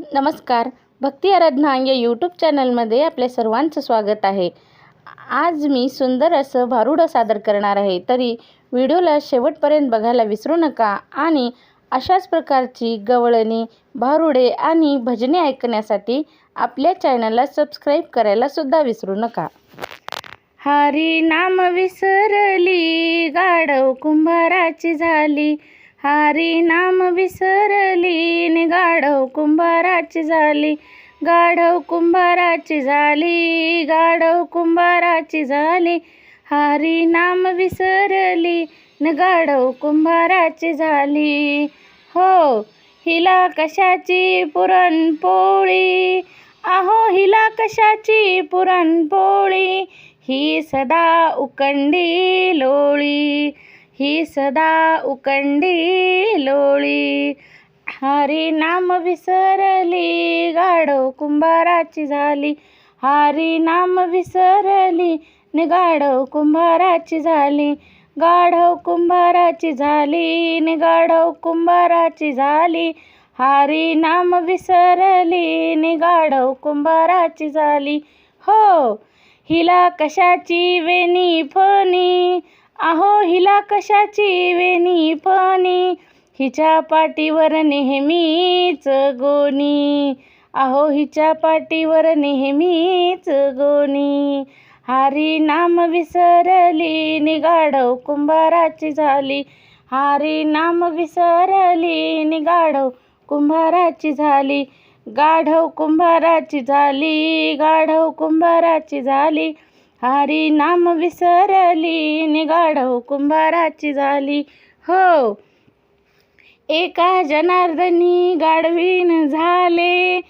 नमस्कार. भक्ती आराधना या यूट्यूब चॅनलमध्ये आपल्या सर्वांचं स्वागत आहे. आज मी सुंदर असं भारुडं सादर करणार आहे. तरी व्हिडिओला शेवटपर्यंत बघायला विसरू नका आणि अशाच प्रकारची गवळणी भारुडे आणि भजने ऐकण्यासाठी आपल्या चॅनलला सबस्क्राईब करायला सुद्धा विसरू नका. हरी नाम विसरली गाढव कुंभाराची झाली हरी नाम विसरली नि गाढव कुंभाराची झाली. गाढव कुंभाराची झाली गाढव कुंभाराची झाली. हरी नाम विसरली न गाढव कुंभाराची झाली. हो हिला कशाची पुरणपोळी? आहो हिला कशाची पुरणपोळी? ही सदा उकंडी लोळी. ही सदा उकंडी लोळी. हरी नाम विसरली गाढव कुंभाराची झाली. हरी नाम विसरली नि गाढव कुंभाराची झाली. गाढव कुंभाराची झाली नि गाढव कुंभाराची झाली. हरी नाम विसरली नि गाढव कुंभाराची झाली. हो हिला कशाची वेणी फणी आहो हिला कशाची वेणी फणी? हिच्या पाठीवर नेहमीच गोणी. आहो हिच्या पाठीवर नेहमीच गोणी. हारी नाम विसरली निगाढव कुंभाराची झाली. हारी नाम विसरली निगाढव कुंभाराची झाली. गाढव कुंभाराची झाली गाढव कुंभाराची झाली. हरी नाम विसरली गाढव कुंभाराची झाली. हो. एका जनार्दनी गाढवीन झाले.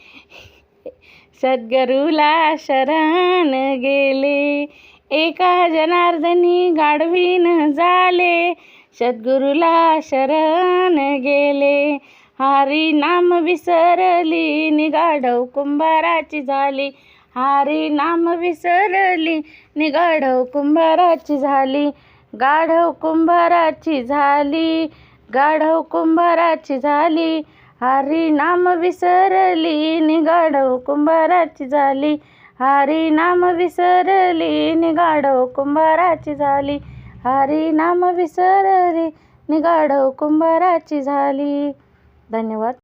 सद्गुरूला शरण गेले. एका जनार्दनी गाढवीन झाले. सद्गुरूला शरण गेले. हरी नाम विसरली निगाढव कुंभाराची झाली. हरी नाम विसरली निगाढव कुंभाराची झाली. गाढव कुंभाराची झाली गाढव कुंभाराची झाली. हरी नाम विसरली नि गाढव कुंभाराची झाली. हरी नाम विसरली नि गाढव कुंभाराची झाली. हरी नाम विसरली नि गाढव कुंभाराची झाली. धन्यवाद.